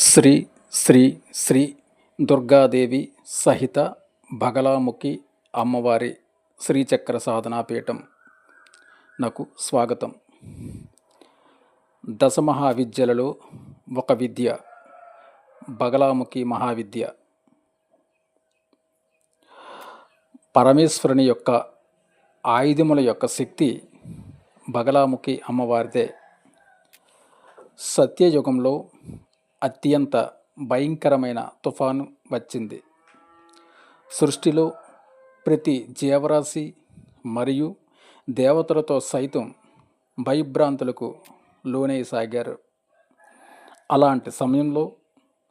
శ్రీ శ్రీ శ్రీ దుర్గాదేవి సహిత బగలాముఖి అమ్మవారి శ్రీచక్ర సాధనా పీఠం నాకు స్వాగతం. దశమహావిద్యలలో ఒక విద్య బగలాముఖి మహావిద్య. పరమేశ్వరుని యొక్క ఆయుధముల యొక్క శక్తి బగలాముఖి అమ్మవారిదే. సత్యయుగంలో అత్యంత భయంకరమైన తుఫాను వచ్చింది. సృష్టిలో ప్రతి జీవరాశి మరియు దేవతలతో సైతం భయభ్రాంతులకు లోనైసాగారు. అలాంటి సమయంలో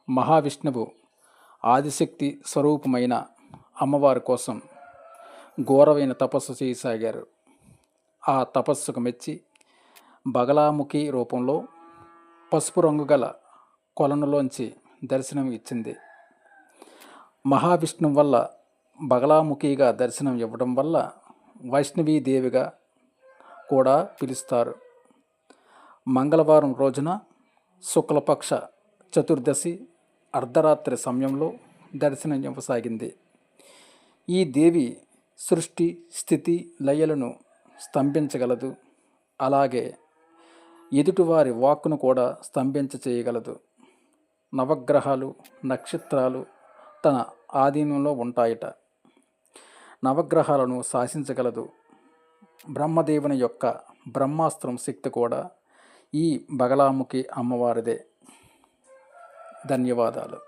మహావిష్ణువు ఆదిశక్తి స్వరూపమైన అమ్మవారి కోసం ఘోరమైన తపస్సు చేయసాగారు. ఆ తపస్సుకు మెచ్చి బగలాముఖి రూపంలో పసుపు రంగు గల కొలనులోంచి దర్శనం ఇచ్చింది. మహావిష్ణువు వల్ల బగలాముఖిగా దర్శనం ఇవ్వడం వల్ల వైష్ణవీదేవిగా కూడా పిలుస్తారు. మంగళవారం రోజున శుక్లపక్ష చతుర్దశి అర్ధరాత్రి సమయంలో దర్శనం ఇవ్వసాగింది. ఈ దేవి సృష్టి స్థితి లయలను స్తంభించగలదు. అలాగే ఎదుటివారి వాక్కును కూడా స్తంభించ చేయగలదు నవగ్రహాలు నక్షత్రాలు తన ఆధీనంలో ఉంటాయట. నవగ్రహాలను శాసించగలదు. బ్రహ్మదేవుని యొక్క బ్రహ్మాస్త్రం శక్తి కూడా ఈ బగలాముఖి అమ్మవారిదే. ధన్యవాదాలు.